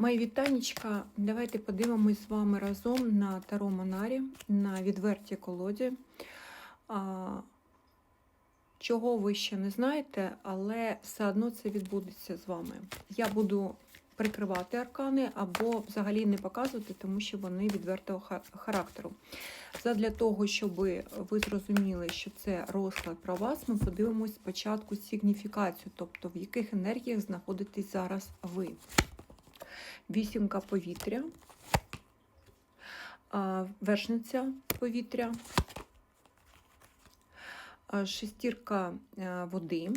Мої вітанечка. Давайте подивимось з вами разом на Таро Монарі, на відвертій колоді. Чого ви ще не знаєте, але все одно це відбудеться з вами. Я буду прикривати аркани або взагалі не показувати, тому що вони відвертого характеру. Задля того, щоб ви зрозуміли, що це розклад про вас, ми подивимось спочатку сигніфікацію, тобто в яких енергіях знаходитесь зараз ви. Вісімка повітря, вершниця повітря, шестірка е, води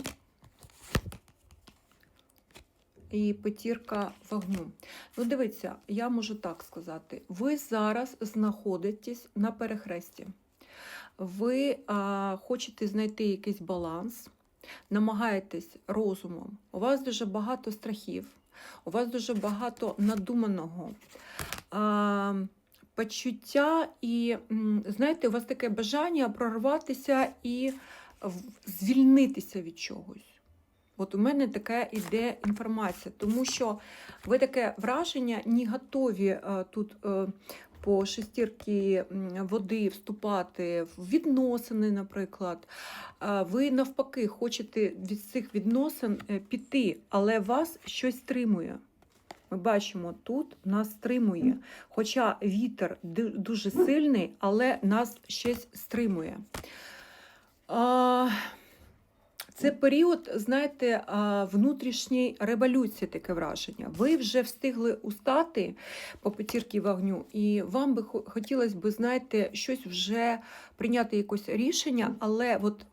і п'ятірка вогню. Ну, дивіться, я можу так сказати: ви зараз знаходитесь на перехресті. Ви а, хочете знайти якийсь баланс, намагаєтесь розумом. У вас дуже багато страхів, у вас дуже багато надуманого. А, почуття, і, знаєте, у вас таке бажання прорватися і звільнитися від чогось. От у мене така іде інформація, тому що ви таке враження не готові а, тут е, по шестірки води вступати в відносини, наприклад. Ви навпаки хочете від цих відносин е, піти, але вас щось стримує. Ми бачимо, тут нас стримує. Хоча вітер дуже сильний, але нас щось стримує. А, Це період, знаєте, внутрішньої революції таке враження. Ви вже встигли устати по п'ятірки вогню, і вам би хотілося б, знаєте, щось вже прийняти якесь рішення, але от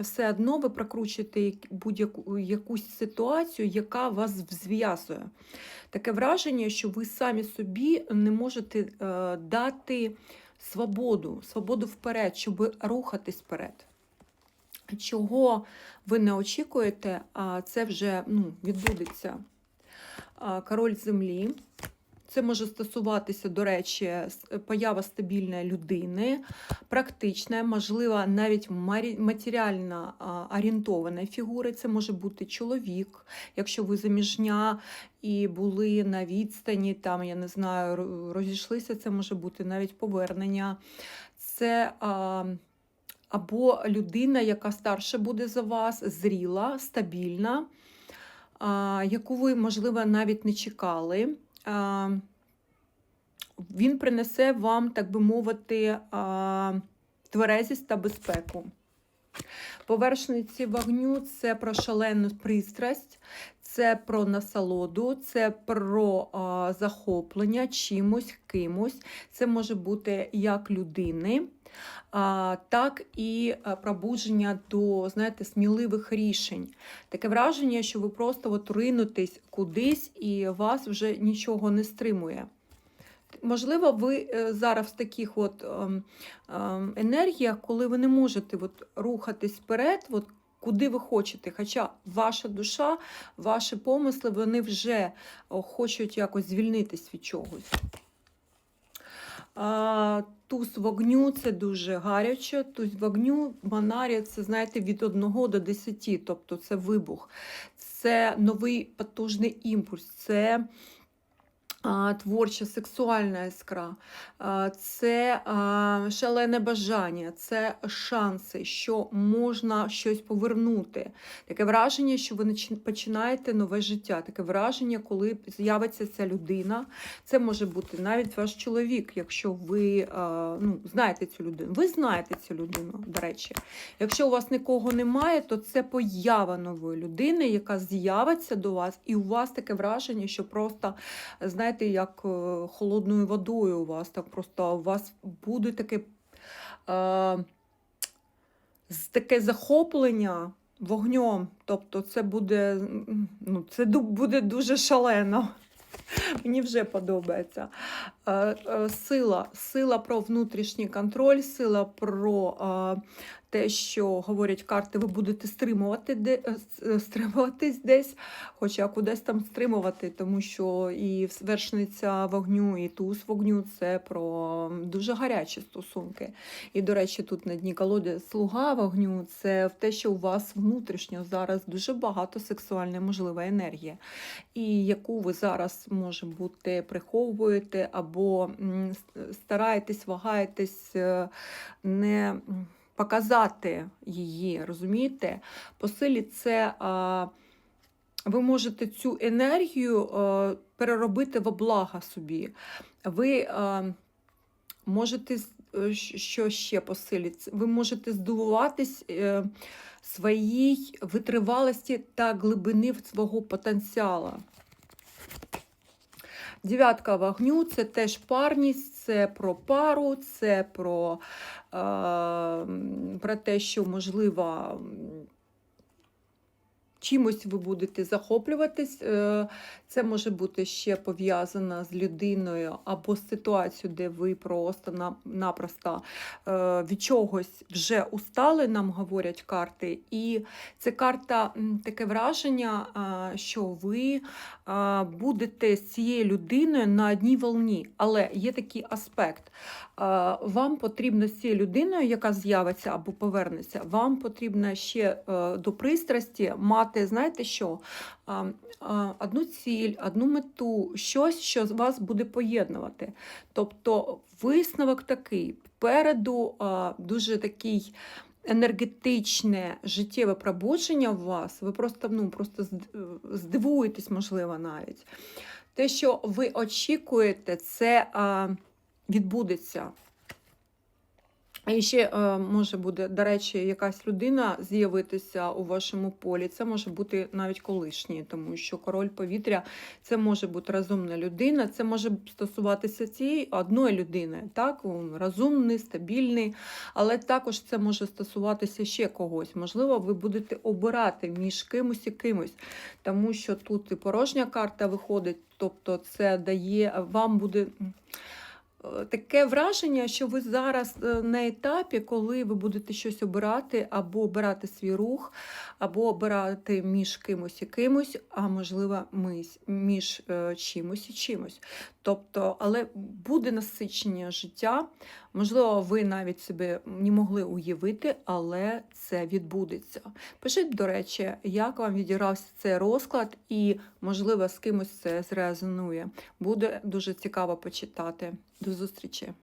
все одно ви прокручуєте будь-яку якусь ситуацію, яка вас зв'язує. Таке враження, що ви самі собі не можете е, дати свободу, свободу вперед, щоб рухатись вперед. Чого ви не очікуєте, а це вже ну, відбудеться. Король землі. Це може стосуватися, до речі, поява стабільної людини, практична, можливо, навіть матеріально орієнтована фігури. Це може бути чоловік, якщо ви заміжня і були на відстані, там, я не знаю, розійшлися, це може бути навіть повернення. Це або людина, яка старше буде за вас, зріла, стабільна, яку ви, можливо, навіть не чекали. Він принесе вам, так би мовити, тверезість та безпеку. Повершниці вогню це про шалену пристрасть, це про насолоду, це про а, захоплення чимось, кимось. Це може бути як людини, а, так і пробудження до знаєте, сміливих рішень. Таке враження, що ви просто от ринутесь кудись і вас вже нічого не стримує. Можливо, ви е, зараз в таких от ем, ем, енергіях, коли ви не можете от рухатись вперед, от куди ви хочете. Хоча ваша душа, ваші помисли, вони вже хочуть якось звільнитись від чогось. Туз вогню це дуже гаряче. Туз вогню, манарія це, знаєте, від 1 до 10, тобто це вибух, це новий потужний імпульс, це творча сексуальна іскра, це шалене бажання, це шанси, що можна щось повернути. Таке враження, що ви починаєте нове життя. Таке враження, коли з'явиться ця людина. Це може бути навіть ваш чоловік, якщо ви ну, знаєте цю людину. Ви знаєте цю людину, до речі. Якщо у вас нікого немає, то це поява нової людини, яка з'явиться до вас, і у вас таке враження, що просто, знаєте, як е, холодною водою у вас, так просто у вас буде таке, е, таке захоплення вогнем. Тобто це буде, ну, це буде дуже шалено. Мені вже подобається. Е, е, Сила, сила про внутрішній контроль, сила про е, те, що говорять карти, ви будете стримувати де, стримуватись десь, хоча кудись там стримувати, тому що і вершниця вогню, і туз вогню це про дуже гарячі стосунки. І, до речі, тут на дні колоди слуга вогню це в те, що у вас внутрішньо зараз дуже багато сексуальної можливої енергії, і яку ви зараз, може бути, приховуєте або с- стараєтесь, вагаєтесь е, не показати її, розумієте? По силі це. ви можете цю енергію е, переробити во благо собі. Ви е, можете, що ще по Ви можете здивуватись своїй витривалості та глибини свого потенціалу. Дев'ятка вогню це теж парність, це про пару, це про, е, про те, що можливо. Чимось ви будете захоплюватись, е, це може бути ще пов'язано з людиною або з ситуацією, де ви просто-напросто е, від чогось вже устали, нам говорять карти. І це карта таке враження, що ви будете з цією людиною на одній волні. Але є такий аспект. Вам потрібно з цією людиною, яка з'явиться або повернеться, вам потрібно ще е, до пристрасті мати, знаєте що? Одну ціль, одну мету, щось, що вас буде поєднувати. Тобто висновок такий: попереду дуже такий енергетичне життєве пробудження в вас, ви просто, ну, просто здивуєтесь, можливо, навіть. Те, що ви очікуєте, це а, відбудеться. І ще е, може буде, до речі, якась людина з'явитися у вашому полі. Це може бути навіть колишній, тому що король повітря це може бути розумна людина, це може стосуватися цієї одної людини, так, розумний, стабільний, але також це може стосуватися ще когось. Можливо, ви будете обирати між кимось і кимось, тому що тут і порожня карта виходить, тобто це дає вам буде. Таке враження, що ви зараз е, на етапі, коли ви будете щось обирати, або обирати свій рух, або обирати між кимось і кимось, а можливо, між е, чимось і чимось. Тобто, але буде насичення життя. Можливо, ви навіть собі не могли уявити, але це відбудеться. Пишіть, до речі, як вам відігрався цей розклад, і, можливо, з кимось це зрезонує. Буде дуже цікаво почитати. До зустрічі!